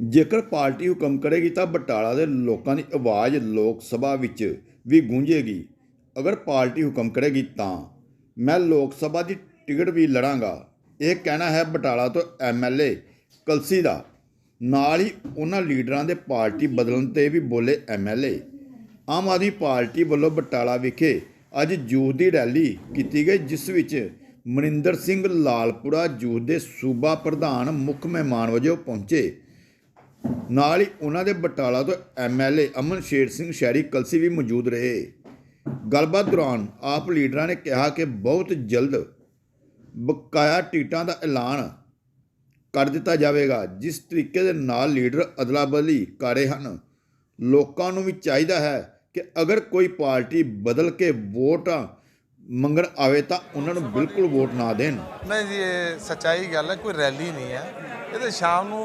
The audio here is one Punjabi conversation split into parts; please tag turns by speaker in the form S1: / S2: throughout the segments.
S1: ਜੇਕਰ ਪਾਰਟੀ ਹੁਕਮ ਕਰੇਗੀ ਤਾਂ ਬਟਾਲਾ ਦੇ ਲੋਕਾਂ ਦੀ ਆਵਾਜ਼ ਲੋਕ ਸਭਾ ਵਿੱਚ ਵੀ ਗੂੰਜੇਗੀ। ਅਗਰ ਪਾਰਟੀ ਹੁਕਮ ਕਰੇਗੀ ਤਾਂ। ਮੈਂ ਲੋਕ ਸਭਾ ਦੀ ਟਿਕਟ ਵੀ ਲੜਾਂਗਾ। ਇਹ ਕਹਿਣਾ ਹੈ ਬਟਾਲਾ ਤੋਂ ਐਮਐਲਏ ਕਲਸੀ ਦਾ। ਨਾਲ ਹੀ ਉਹਨਾਂ ਲੀਡਰਾਂ ਦੇ ਪਾਰਟੀ ਬਦਲਣ ਤੇ ਵੀ ਬੋਲੇ ਐਮਐਲਏ ਆਮ ਆਦਮੀ ਪਾਰਟੀ ਵੱਲੋਂ ਬਟਾਲਾ ਵਿਖੇ ਅੱਜ ਜੂਥ ਦੀ ਰੈਲੀ ਕੀਤੀ ਗਈ, ਜਿਸ ਵਿੱਚ ਮਨਿੰਦਰ ਸਿੰਘ ਲਾਲਪੁਰਾ ਜੂਥ ਦੇ ਸੂਬਾ ਪ੍ਰਧਾਨ ਮੁੱਖ ਮਹਿਮਾਨ ਵਜੋਂ ਪਹੁੰਚੇ। ਨਾਲ ਹੀ ਉਹਨਾਂ ਦੇ ਬਟਾਲਾ ਤੋਂ ਐਮਐਲਏ ਅਮਨ ਸ਼ੇਰ ਸਿੰਘ ਸ਼ਹਿਰੀ ਕਲਸੀ ਵੀ ਮੌਜੂਦ ਰਹੇ। ਗੱਲਬਾਤ ਦੌਰਾਨ ਆਪ ਲੀਡਰਾਂ ਨੇ ਕਿਹਾ ਕਿ ਬਹੁਤ ਜਲਦ ਬਕਾਇਆ ਟਿਕਟਾਂ ਦਾ ਐਲਾਨ ਕਰ ਦਿੱਤਾ ਜਾਵੇਗਾ, ਜਿਸ ਤਰੀਕੇ ਦੇ ਨਾਲ ਲੀਡਰ ਅਦਲਾ ਬਦਲੀ ਕਰ ਰਹੇ ਹਨ। ਲੋਕਾਂ ਨੂੰ ਵੀ ਚਾਹੀਦਾ ਹੈ ਕਿ ਅਗਰ ਕੋਈ ਪਾਰਟੀ ਬਦਲ ਕੇ ਵੋਟ ਮੰਗਣ ਆਵੇ ਤਾਂ ਉਹਨਾਂ ਨੂੰ ਬਿਲਕੁਲ ਵੋਟ ਨਾ ਦੇਣ।
S2: ਨਹੀਂ ਜੀ, ਇਹ ਸੱਚਾਈ ਗੱਲ ਹੈ, ਕੋਈ ਰੈਲੀ ਨਹੀਂ ਹੈ। ਇਹਦੇ ਸ਼ਾਮ ਨੂੰ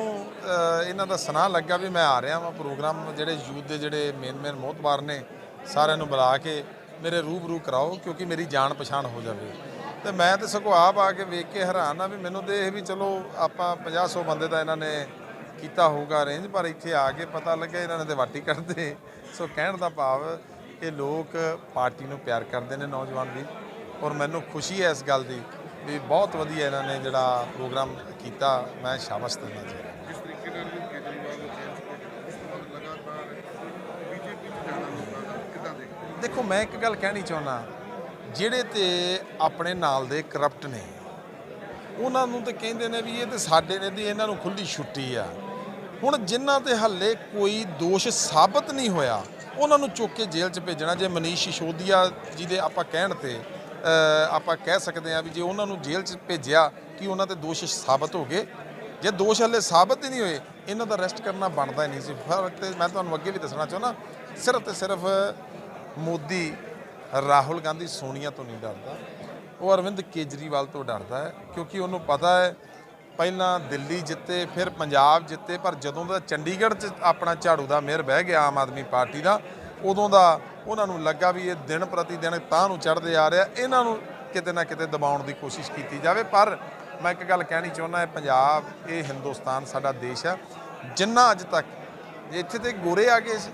S2: ਇਹਨਾਂ ਦਾ ਸੁਨਾਹ ਲੱਗਾ ਵੀ ਮੈਂ ਆ ਰਿਹਾ ਵਾਂ ਪ੍ਰੋਗਰਾਮ, ਜਿਹੜੇ ਯੂਥ ਦੇ ਜਿਹੜੇ ਮੇਨ ਮੇਨ ਮੋਹਤਬਾਰ ਨੇ, ਸਾਰਿਆਂ ਨੂੰ ਬੁਲਾ ਕੇ ਮੇਰੇ ਰੂਬਰੂ ਕਰਾਓ, ਕਿਉਂਕਿ ਮੇਰੀ ਜਾਣ ਪਛਾਣ ਹੋ ਜਾਵੇ। ਤੇ ਮੈਂ ਤੇ ਸਗੋਂ ਆਪ ਆ ਕੇ ਵੇਖ ਕੇ ਹੈਰਾਨ ਆ ਵੀ ਮੈਨੂੰ ਤੇ ਇਹ ਵੀ ਚਲੋ ਆਪਾਂ 50 100 ਬੰਦੇ ਦਾ ਇਹਨਾਂ ਨੇ ਕੀਤਾ ਹੋਊਗਾ ਅਰੇਂਜ ਪਰ ਇੱਥੇ ਆ ਕੇ ਪਤਾ ਲੱਗਿਆ ਇਹਨਾਂ ਨੇ ਤੇ ਵਾਟੀ ਕਰਦੇ ਸੋ ਕਹਿਣ ਦਾ ਭਾਵ ਕਿ ਲੋਕ ਪਾਰਟੀ ਨੂੰ ਪਿਆਰ ਕਰਦੇ ਨੇ ਨੌਜਵਾਨ ਵੀ, ਔਰ ਮੈਨੂੰ ਖੁਸ਼ੀ ਹੈ ਇਸ ਗੱਲ ਦੀ ਵੀ ਬਹੁਤ ਵਧੀਆ ਇਹਨਾਂ ਨੇ ਜਿਹੜਾ ਪ੍ਰੋਗਰਾਮ ਕੀਤਾ ਮੈਂ ਸ਼ਾਬਾਸ਼ ਦਿੰਦਾ ਜੀ।
S3: ਜਿਸ ਤਰੀਕੇ ਨਾਲ ਵੀ ਕੇਜਰੀਵਾਲ ਨੂੰ ਚੇਂਜ ਸਪੋਰਟ ਉਸ ਤੋਂ ਬਾਅਦ ਲਗਾਤਾਰ ਬੀਜੇਪੀ ਚ ਜਾਣਾ ਲੋਕਾਂ ਦਾ ਕਿੱਦਾਂ ਦੇਖਦੇ
S2: ਦੇਖੋ ਮੈਂ ਇੱਕ ਗੱਲ ਕਹਿਣੀ ਚਾਹੁੰਦਾ ਜਿਹੜੇ ਤੇ ਆਪਣੇ ਨਾਲ ਦੇ ਕਰਪਟ ਨੇ ਉਹਨਾਂ ਨੂੰ ਤੇ ਕਹਿੰਦੇ ਨੇ ਵੀ ਇਹ ਤੇ ਸਾਡੇ ਨੇ ਦੀ ਇਹਨਾਂ ਨੂੰ ਖੁੱਲੀ ਛੁੱਟੀ ਆ। ਹੁਣ ਜਿਨ੍ਹਾਂ ਤੇ ਹੱਲੇ ਕੋਈ ਦੋਸ਼ ਸਾਬਤ ਨਹੀਂ ਹੋਇਆ ਉਹਨਾਂ ਨੂੰ ਚੁੱਕ ਕੇ ਜੇਲ੍ਹ 'ਚ ਭੇਜਣਾ ਜੇ ਮਨੀਸ਼ ਸਿਸੋਦੀਆ ਜੀ ਦੇ ਆਪਾਂ ਕਹਿਣ ਤੇ ਆਪਾਂ ਕਹਿ ਸਕਦੇ ਆ ਵੀ ਜੇ ਉਹਨਾਂ ਨੂੰ ਜੇਲ੍ਹ 'ਚ ਭੇਜਿਆ ਕਿ ਉਹਨਾਂ ਤੇ ਦੋਸ਼ ਸਾਬਤ ਹੋ ਗਏ। ਜੇ ਦੋਸ਼ ਹੱਲੇ ਸਾਬਤ ਹੀ ਨਹੀਂ ਹੋਏ, ਇਹਨਾਂ ਦਾ ਅਰੈਸਟ ਕਰਨਾ ਬਣਦਾ ਹੀ ਨਹੀਂ ਸੀ। ਫ਼ਰਕ ਤੇ ਮੈਂ ਤੁਹਾਨੂੰ ਅੱਗੇ ਵੀ ਦੱਸਣਾ ਚਾਹੁੰਦਾ, ਸਿਰਫ ਤੇ ਸਿਰਫ ਮੋਦੀ, ਰਾਹੁਲ ਗਾਂਧੀ ਸੋਨੀਆ ਤੋਂ ਨਹੀਂ ਡਰਦਾ। ਉਹ ਅਰਵਿੰਦ ਕੇਜਰੀਵਾਲ ਤੋਂ ਡਰਦਾ ਹੈ, ਕਿਉਂਕਿ ਉਹਨੂੰ ਪਤਾ ਹੈ, ਪਹਿਲਾਂ ਦਿੱਲੀ ਜਿੱਤੇ, ਫਿਰ ਪੰਜਾਬ ਜਿੱਤੇ, ਪਰ ਜਦੋਂ ਦਾ ਚੰਡੀਗੜ੍ਹ 'ਚ ਆਪਣਾ ਝਾੜੂ ਦਾ ਮੇਅਰ ਬਹਿ ਗਿਆ ਆਮ ਆਦਮੀ ਪਾਰਟੀ ਦਾ ਉਦੋਂ ਦਾ ਉਹਨਾਂ ਨੂੰ ਲੱਗਾ ਵੀ ਇਹ ਦਿਨ ਪ੍ਰਤੀ ਦਿਨ ਤਾਂ ਨੂੰ ਚੜ੍ਹਦੇ ਆ ਰਿਹਾ ਇਹਨਾਂ ਨੂੰ ਕਿਤੇ ਨਾ ਕਿਤੇ ਦਬਾਉਣ ਦੀ ਕੋਸ਼ਿਸ਼ ਕੀਤੀ ਜਾਵੇ। ਪਰ ਮੈਂ ਇੱਕ ਗੱਲ ਕਹਿਣੀ ਚਾਹੁੰਦਾ ਹੈ ਪੰਜਾਬ ਇਹ ਹਿੰਦੁਸਤਾਨ ਸਾਡਾ ਦੇਸ਼ ਹੈ ਜਿੰਨਾ ਅੱਜ ਤੱਕ ਇੱਥੇ ਤੇ ਗੋਰੇ ਆ ਗਏ ਸੀ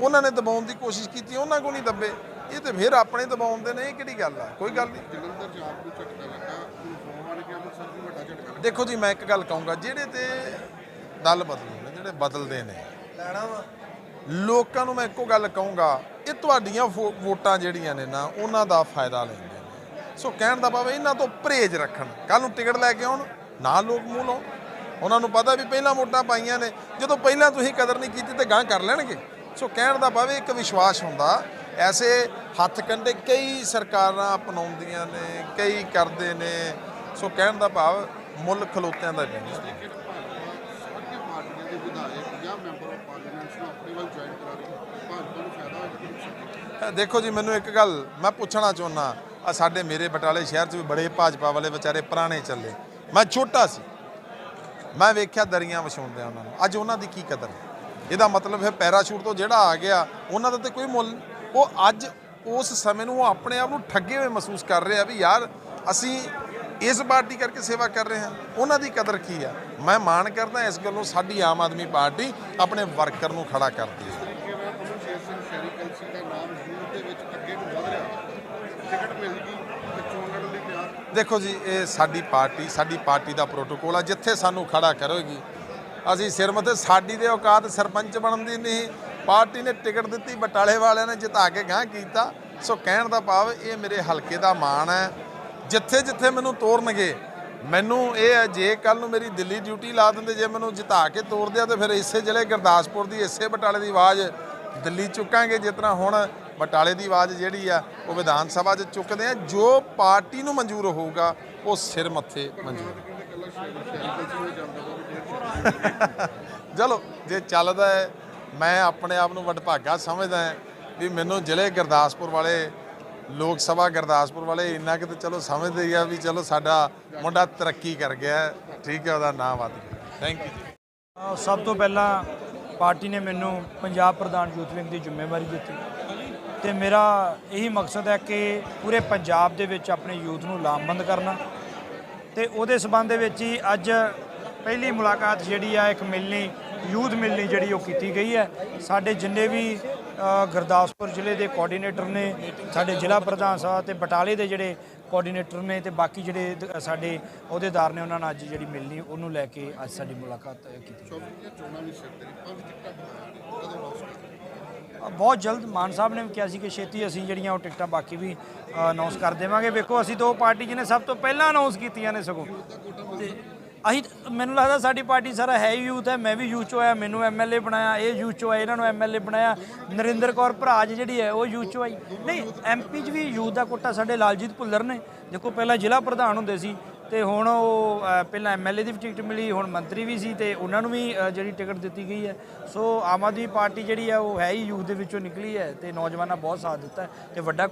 S2: ਉਹਨਾਂ ਨੇ ਦਬਾਉਣ ਦੀ ਕੋਸ਼ਿਸ਼ ਕੀਤੀ ਉਹਨਾਂ ਕੋਲ ਨਹੀਂ ਦੱਬੇ। ਇਹ ਤੇ ਫਿਰ ਆਪਣੇ ਦਬਾਉਣ ਦੇ ਨੇ ਇਹ ਕਿਹੜੀ ਗੱਲ ਆ? ਕੋਈ ਗੱਲ ਨਹੀਂ।
S3: ਜਲੰਧਰ ਚ ਆਪ ਨੂੰ ਝਟਕਾ ਲੱਗਾ ਵੀ
S2: ਦੇਖੋ ਜੀ ਮੈਂ ਇੱਕ ਗੱਲ ਕਹੂੰਗਾ ਜਿਹੜੇ ਤੇ ਦਲ ਬਦਲਦੇ ਨੇ ਜਿਹੜੇ ਬਦਲਦੇ ਨੇ ਲੋਕਾਂ ਨੂੰ ਮੈਂ ਇੱਕੋ ਗੱਲ ਕਹੂੰਗਾ, ਇਹ ਤੁਹਾਡੀਆਂ ਵੋ- ਵੋਟਾਂ ਜਿਹੜੀਆਂ ਨੇ ਨਾ, ਉਹਨਾਂ ਦਾ ਫਾਇਦਾ ਲੈਂਦੇ ਨੇ। ਸੋ ਕਹਿਣ ਦਾ ਭਾਵ ਇਹਨਾਂ ਤੋਂ ਪਰਹੇਜ਼ ਰੱਖਣ। ਕੱਲ ਨੂੰ ਟਿਕਟ ਲੈ ਕੇ ਆਉਣ ਨਾ ਲੋਕ ਮੂੰਹ ਲਾਉਣ। ਉਹਨਾਂ ਨੂੰ ਪਤਾ ਵੀ ਪਹਿਲਾਂ ਵੋਟਾਂ ਪਾਈਆਂ ਨੇ, ਜਦੋਂ ਪਹਿਲਾਂ ਤੁਸੀਂ ਕਦਰ ਨਹੀਂ ਕੀਤੀ ਤੇ ਗਾਂ ਕਰ ਲੈਣਗੇ। ਸੋ ਕਹਿਣ ਦਾ ਭਾਵ ਇੱਕ ਵਿਸ਼ਵਾਸ ਹੁੰਦਾ, ਐਸੇ ਹੱਥ ਕੰਡੇ ਕਈ ਸਰਕਾਰਾਂ ਅਪਣਾਉਂਦੀਆਂ ਨੇ, ਕਈ ਕਰਦੇ ਨੇ। ਸੋ ਕਹਿਣ ਦਾ ਭਾਵ ਮੁੱਲ ਖਲੋਤਿਆਂ ਦਾ ਨਹੀਂ
S3: ਲੇਕਿਨ ਭਾਜਪਾ ਸਾਰੀਆਂ ਪਾਰਟੀਆਂ ਦੇ ਵਿਧਾਇਕ ਜਾਂ ਮੈਂਬਰ ਆਫ ਪਾਰਲੀਮੈਂਟ ਨੂੰ ਆਪਣੇ ਵੱਲ ਜੁਆਇਨ ਕਰਾ ਰਹੀ ਹੈ ਭਾਜਪਾ ਨੂੰ ਫਾਇਦਾ ਹੋਇਆ
S2: ਦੇਖੋ ਜੀ, ਮੈਨੂੰ ਇੱਕ ਗੱਲ ਮੈਂ ਪੁੱਛਣਾ ਚਾਹੁੰਦਾ ਆ ਸਾਡੇ ਮੇਰੇ ਬਟਾਲੇ ਸ਼ਹਿਰ 'ਚ ਵੀ ਬੜੇ ਭਾਜਪਾ ਵਾਲੇ ਵਿਚਾਰੇ ਪੁਰਾਣੇ ਚੱਲੇ। ਮੈਂ ਛੋਟਾ ਸੀ। ਮੈਂ ਵੇਖਿਆ ਦਰੀਆਂ ਵਿਛਾਉਂਦੇ ਉਹਨਾਂ ਨੂੰ। ਅੱਜ ਉਹਨਾਂ ਦੀ ਕੀ ਕਦਰ ਇਹਦਾ ਮਤਲਬ ਹੈ ਪੈਰਾਸ਼ੂਟ ਤੋਂ ਜਿਹੜਾ ਆ ਗਿਆ, ਉਹਨਾਂ ਦਾ ਤੇ ਕੋਈ ਮੁੱਲ ਨਹੀਂ। ਉਹ ਅੱਜ ਉਸ ਸਮੇਂ ਨੂੰ ਉਹ ਆਪਣੇ ਆਪ ਨੂੰ ਠੱਗੇ ਹੋਏ ਮਹਿਸੂਸ ਕਰ ਰਹੇ ਆ ਵੀ ਯਾਰ, ਅਸੀਂ ਇਸ ਪਾਰਟੀ ਕਰਕੇ ਸੇਵਾ ਕਰ ਰਹੇ ਹਾਂ। ਉਹਨਾਂ ਦੀ ਕਦਰ ਕੀ ਆ? ਮੈਂ ਮਾਣ ਕਰਦਾ ਇਸ ਗੱਲੋਂ ਸਾਡੀ ਆਮ ਆਦਮੀ ਪਾਰਟੀ ਆਪਣੇ ਵਰਕਰ ਨੂੰ ਖੜਾ ਕਰਦੀ ਹੈ। ਦੇਖੋ ਜੀ, ਇਹ ਸਾਡੀ ਪਾਰਟੀ ਸਾਡੀ ਪਾਰਟੀ ਦਾ ਪ੍ਰੋਟੋਕੋਲ ਆ। ਜਿੱਥੇ ਸਾਨੂੰ ਖੜਾ ਕਰੋਗੀ, ਅਸੀਂ ਸਿਰ ਮੱਥੇ, ਸਾਡੀ ਦੇ ਔਕਾਤ ਸਰਪੰਚ ਬਣਨ ਦੀ ਨਹੀਂ। ਪਾਰਟੀ ਨੇ ਟਿਕਟ ਦਿੱਤੀ, ਬਟਾਲੇ ਵਾਲਿਆਂ ਨੇ ਜਿਤਾ ਕੇ ਗਾਂ ਕੀਤਾ। ਸੋ ਕਹਿਣ ਦਾ ਭਾਵ ਇਹ ਮੇਰੇ ਹਲਕੇ ਦਾ ਮਾਣ ਹੈ। ਜਿੱਥੇ ਜਿੱਥੇ ਮੈਨੂੰ ਤੋਰਨਗੇ, ਮੈਨੂੰ ਇਹ ਹੈ, ਜੇ ਕੱਲ ਨੂੰ ਮੇਰੀ ਦਿੱਲੀ ਡਿਊਟੀ ਲਾ ਦਿੰਦੇ, ਜੇ ਮੈਨੂੰ ਜਿਤਾ ਕੇ ਤੋਰਦੇ ਆ ਤੇ ਫਿਰ ਇਸੇ ਜ਼ਿਲ੍ਹੇ ਗੁਰਦਾਸਪੁਰ ਦੀ, ਇਸੇ ਬਟਾਲੇ ਦੀ ਆਵਾਜ਼ ਦਿੱਲੀ ਚੁੱਕਾਂਗੇ, ਜਿਸ ਤਰ੍ਹਾਂ ਹੁਣ ਬਟਾਲੇ ਦੀ ਆਵਾਜ਼ ਜਿਹੜੀ ਆ, ਉਹ ਵਿਧਾਨ ਸਭਾ 'ਚ ਚੁੱਕਦੇ ਆ। ਜੋ ਪਾਰਟੀ ਨੂੰ ਮਨਜ਼ੂਰ ਹੋਊਗਾ, ਉਹ ਸਿਰ ਮੱਥੇ ਮਨਜ਼ੂਰ ਚਲੋ, ਜੇ ਚੱਲਦਾ ਹੈ, ਮੈਂ ਆਪਣੇ ਆਪ ਨੂੰ ਵਡਭਾਗਾ ਸਮਝਦਾ ਹਾਂ ਵੀ ਮੈਨੂੰ ਜ਼ਿਲ੍ਹੇ ਗੁਰਦਾਸਪੁਰ ਵਾਲੇ ਲੋਕ ਸਭਾ ਗੁਰਦਾਸਪੁਰ ਵਾਲੇ ਇੰਨਾ ਕਿ ਤੇ ਚਲੋ ਸਮਝਦੇ ਹੀ ਆ ਵੀ ਚਲੋ ਸਾਡਾ ਮੁੰਡਾ ਤਰੱਕੀ ਕਰ ਗਿਆ ਠੀਕ ਹੈ, ਉਹਦਾ ਨਾਮ ਵੱਧ ਗਿਆ। ਥੈਂਕ ਯੂ ਜੀ।
S4: ਸਭ ਤੋਂ ਪਹਿਲਾਂ ਪਾਰਟੀ ਨੇ ਮੈਨੂੰ ਪੰਜਾਬ ਪ੍ਰਧਾਨ ਯੂਥ ਵਿੰਗ ਦੀ ਜ਼ਿੰਮੇਵਾਰੀ ਦਿੱਤੀ। ਤੇ ਮੇਰਾ ਇਹੀ ਮਕਸਦ ਹੈ ਕਿ ਪੂਰੇ ਪੰਜਾਬ ਦੇ ਵਿੱਚ ਆਪਣੇ ਯੂਥ ਨੂੰ ਲਾਮਬੰਦ ਕਰਨਾ। ਤੇ ਉਹਦੇ ਸਬੰਧ ਦੇ ਵਿੱਚ ਹੀ ਅੱਜ ਪਹਿਲੀ ਮੁਲਾਕਾਤ ਜਿਹੜੀ ਆ ਇੱਕ ਮਿਲਣੀ ਯੂਥ ਮਿਲਣੀ ਜਿਹੜੀ ਉਹ ਕੀਤੀ ਗਈ ਹੈ। ਸਾਡੇ ਜਿੰਨੇ ਵੀ ਗੁਰਦਾਸਪੁਰ ਜ਼ਿਲ੍ਹੇ ਦੇ ਕੋਆਰਡੀਨੇਟਰ ਨੇ, ਸਾਡੇ ਜ਼ਿਲ੍ਹਾ ਪ੍ਰਧਾਨ ਸਾਹਿਬ ਤੇ ਬਟਾਲੇ ਦੇ ਜਿਹੜੇ ਕੋਆਰਡੀਨੇਟਰ ਨੇ ਤੇ ਬਾਕੀ ਜਿਹੜੇ ਸਾਡੇ ਅਹੁਦੇਦਾਰ ਨੇ ਉਹਨਾਂ ਨਾਲ ਅੱਜ ਜਿਹੜੀ ਮਿਲਣੀ ਉਹਨੂੰ ਲੈ ਕੇ ਅੱਜ ਸਾਡੀ ਮੁਲਾਕਾਤ ਕੀਤੀ ਬਹੁਤ ਜਲਦ ਮਾਨ ਸਾਹਿਬ ਨੇ ਵੀ ਕਿਹਾ ਸੀ ਕਿ ਛੇਤੀ ਅਸੀਂ ਜਿਹੜੀਆਂ ਉਹ ਟਿਕਟਾਂ ਬਾਕੀ ਵੀ ਅਨਾਉਂਸ ਕਰ ਦੇਵਾਂਗੇ। ਵੇਖੋ, ਅਸੀਂ ਦੋ ਪਾਰਟੀ ਜਿਹਨੇ ਸਭ ਤੋਂ ਪਹਿਲਾਂ ਅਨਾਉਂਸ ਕੀਤੀਆਂ ਨੇ ਸਗੋਂ। ਅਸੀਂ ਮੈਨੂੰ ਲੱਗਦਾ ਸਾਡੀ ਪਾਰਟੀ ਸਾਰਾ ਹੈ ਹੀ ਯੂਥ ਹੈ ਮੈਂ ਵੀ ਯੂਥ ਚੋਂ ਆਇਆ ਮੈਨੂੰ ਐਮਐਲਏ ਬਣਾਇਆ ਇਹ ਯੂਥ ਚੋਂ ਆਇਆ ਇਹਨਾਂ ਨੂੰ ਐਮਐਲਏ ਬਣਾਇਆ ਨਰਿੰਦਰ ਕੌਰ ਭਰਾਜ ਜਿਹੜੀ ਹੈ ਉਹ ਯੂਥ ਚੋਂ ਆਈ ਨਹੀਂ ਐਮਪੀ 'ਚ ਵੀ ਯੂਥ ਦਾ ਕੋਟਾ ਸਾਡੇ ਲਾਲਜੀਤ ਭੁੱਲਰ ਨੇ ਦੇਖੋ ਪਹਿਲਾਂ ਜ਼ਿਲ੍ਹਾ ਪ੍ਰਧਾਨ ਹੁੰਦੇ ਸੀ ਤੇ ਹੁਣ ਉਹ ਅ, ਪਹਿਲਾਂ ਐਮਐਲਏ ਦੀ ਵੀ ਟਿਕਟ ਮਿਲੀ ਹੁਣ ਮੰਤਰੀ ਵੀ ਸੀ ਤੇ ਉਹਨਾਂ ਨੂੰ ਵੀ ਜਿਹੜੀ ਟਿਕਟ ਦਿੱਤੀ ਗਈ ਹੈ। ਸੋ ਆਮ ਆਦਮੀ ਪਾਰਟੀ ਜਿਹੜੀ ਹੈ ਉਹ ਹੈ ਹੀ ਯੂਥ ਦੇ ਵਿੱਚੋਂ ਨਿਕਲੀ ਹੈ ਤੇ ਨੌਜਵਾਨਾਂ ਬਹੁਤ ਸਾਥ ਦਿੱਤਾ ਹੈ ਤੇ ਵੱਡਾ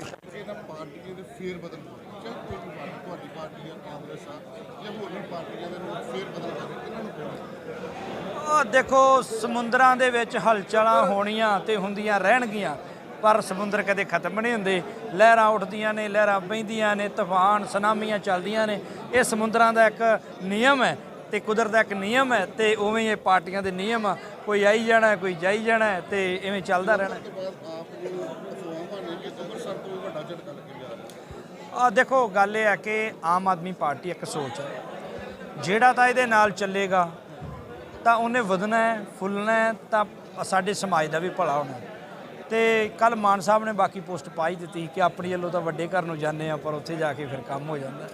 S4: ਕੋਟਾ
S3: ਇਹਨਾਂ ਪਾਰਟੀਆਂ ਦੇ ਫੇਰ ਬਦਲ ਹੋਏ। ਚਾਹੇ ਕੋਈ ਵੀ ਪਾਰਟੀ ਤੁਹਾਡੀ ਪਾਰਟੀ ਆ ਕਾਂਗਰਸ ਆ ਜਾਂ ਹੋਰ ਵੀ ਪਾਰਟੀਆਂ ਦੇ ਲੋਕ ਫੇਰ ਬਦਲ ਕਰ ਰਹੇ ਇਹਨਾਂ ਨੂੰ ਕਹੋ
S4: ਆ ਦੇਖੋ ਸਮੁੰਦਰਾਂ ਦੇ ਵਿੱਚ ਹਲਚਲਾਂ ਹੋਣੀਆਂ ਤੇ ਹੁੰਦੀਆਂ ਰਹਿਣਗੀਆਂ ਪਰ ਸਮੁੰਦਰ ਕਦੇ ਖਤਮ ਨਹੀਂ ਹੁੰਦੇ। ਲਹਿਰਾਂ ਉੱਠਦੀਆਂ ਨੇ ਲਹਿਰਾਂ ਬਹਿੰਦੀਆਂ ਨੇ ਤੂਫਾਨ ਸੁਨਾਮੀਆਂ ਚੱਲਦੀਆਂ ਨੇ। ਇਹ ਸਮੁੰਦਰਾਂ ਦਾ ਇੱਕ ਨਿਯਮ ਹੈ ਤੇ ਕੁਦਰਤ ਦਾ ਇੱਕ ਨਿਯਮ ਹੈ ਤੇ ਉਵੇਂ ਇਹ ਪਾਰਟੀਆਂ ਦੇ ਨਿਯਮ ਆ। ਕੋਈ ਆਈ ਜਾਣਾ ਕੋਈ ਜਾਈ ਜਾਣਾ ਤੇ ਇਵੇਂ ਚੱਲਦਾ ਰਹਿਣਾ
S3: ਤੋਂ ਬਾਅਦ ਆਪ ਨੂੰ ਅਫਵਾਹਾਂ ਨੇ ਕਿ ਅੰਮ੍ਰਿਤਸਰ ਤੋਂ ਵੀ ਵੱਡਾ ਝਟਕਾ ਲੱਗੇਗਾ
S4: ਆ ਦੇਖੋ, ਗੱਲ ਇਹ ਹੈ ਕਿ ਆਮ ਆਦਮੀ ਪਾਰਟੀ ਇੱਕ ਸੋਚ ਹੈ। ਜਿਹੜਾ ਤਾਂ ਇਹਦੇ ਨਾਲ ਚੱਲੇਗਾ, ਤਾਂ ਉਹਨੇ ਵਧਣਾ ਹੈ, ਫੁੱਲਣਾ ਹੈ, ਤਾਂ ਸਾਡੇ ਸਮਾਜ ਦਾ ਵੀ ਭਲਾ ਹੋਣਾ ਹੈ। ਤੇ ਕੱਲ ਮਾਨ ਸਾਹਿਬ ਨੇ ਬਾਕੀ ਪੋਸਟ ਪਾਈ ਦਿੱਤੀ ਕਿ ਆਪਣੀ ਵੱਲੋਂ ਤਾਂ ਵੱਡੇ ਘਰ ਨੂੰ ਜਾਂਦੇ ਆ ਪਰ ਉੱਥੇ ਜਾ ਕੇ ਫਿਰ ਕੰਮ ਹੋ ਜਾਂਦਾ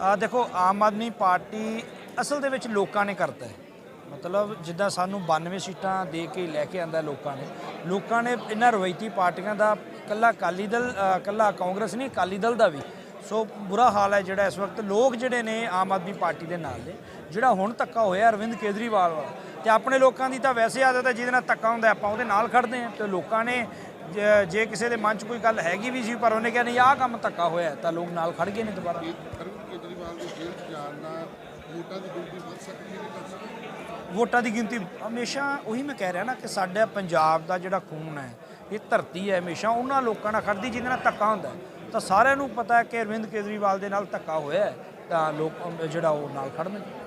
S4: ਆ ਦੇਖੋ, ਆਮ ਆਦਮੀ ਪਾਰਟੀ ਅਸਲ ਦੇ ਵਿੱਚ ਲੋਕਾਂ ਨੇ ਕਰਤਾ ਹੈ। ਮਤਲਬ ਜਿੱਦਾਂ ਸਾਨੂੰ 92 ਸੀਟਾਂ ਦੇ ਕੇ ਲੈ ਕੇ ਆਂਦਾ ਲੋਕਾਂ ਨੇ ਲੋਕਾਂ ਨੇ ਇਹਨਾਂ ਰਵਾਇਤੀ ਪਾਰਟੀਆਂ ਦਾ ਕੱਲਾ ਅਕਾਲੀ ਦਲ ਅ, ਕੱਲਾ ਕਾਂਗਰਸ ਨਹੀਂ ਅਕਾਲੀ ਦਲ ਦਾ ਵੀ। ਸੋ ਬੁਰਾ ਹਾਲ ਹੈ ਜਿਹੜਾ ਇਸ ਵਕਤ ਲੋਕ ਜਿਹੜੇ ਨੇ ਆਮ ਆਦਮੀ ਪਾਰਟੀ ਦੇ ਨਾਲ ਨੇ ਜਿਹੜਾ ਹੁਣ ਧੱਕਾ ਹੋਇਆ ਅਰਵਿੰਦ ਕੇਜਰੀਵਾਲ ਵਾਲਾ। ਤੇ ਆਪਣੇ ਲੋਕਾਂ ਦੀ ਤਾਂ ਵੈਸੇ ਆਦਤ ਹੈ ਜਿਹਦੇ ਨਾਲ ਧੱਕਾ ਹੁੰਦਾ ਆਪਾਂ ਉਹਦੇ ਨਾਲ ਖੜਦੇ ਹਾਂ। ਤੇ ਲੋਕਾਂ ਨੇ ਜੇ ਕਿਸੇ ਦੇ ਮਨ 'ਚ ਕੋਈ ਗੱਲ ਹੈਗੀ ਵੀ ਸੀ ਪਰ ਉਹਨੇ ਕਿਹਾ ਨਹੀਂ ਆਹ ਕੰਮ ਧੱਕਾ ਹੋਇਆ ਤਾਂ ਲੋਕ ਨਾਲ ਖੜ ਗਏ ਨੇ ਦੁਬਾਰਾ।
S3: ਅਰਵਿੰਦ ਕੇਜਰੀਵਾਲ ਦੀ ਜੇਲ੍ਹ ਜਾਣ ਨਾਲ ਵੋਟਾਂ ਦੀ ਗਿਣਤੀ ਵੱਧ ਸਕਦੀ ਹੈ?
S4: ਵੋਟਾਂ ਦੀ ਗਿਣਤੀ ਹਮੇਸ਼ਾ ਉਹੀ ਮੈਂ ਕਹਿ ਰਿਹਾ ਨਾ ਕਿ ਸਾਡਾ ਪੰਜਾਬ ਦਾ ਜਿਹੜਾ ਖੂਨ ਹੈ, ਇਹ ਧਰਤੀ ਹੈ ਹਮੇਸ਼ਾ, ਉਹਨਾਂ ਲੋਕਾਂ ਨਾਲ ਖੜਦੀ ਜਿਹਦੇ ਨਾਲ ਧੱਕਾ ਹੁੰਦਾ ਤਾਂ ਸਾਰਿਆਂ ਨੂੰ ਪਤਾ ਹੈ ਕਿ ਅਰਵਿੰਦ ਕੇਜਰੀਵਾਲ ਦੇ ਨਾਲ ਧੱਕਾ ਹੋਇਆ ਤਾਂ ਲੋਕ ਜਿਹੜਾ ਉਹ ਨਾਲ ਖੜਨਗੇ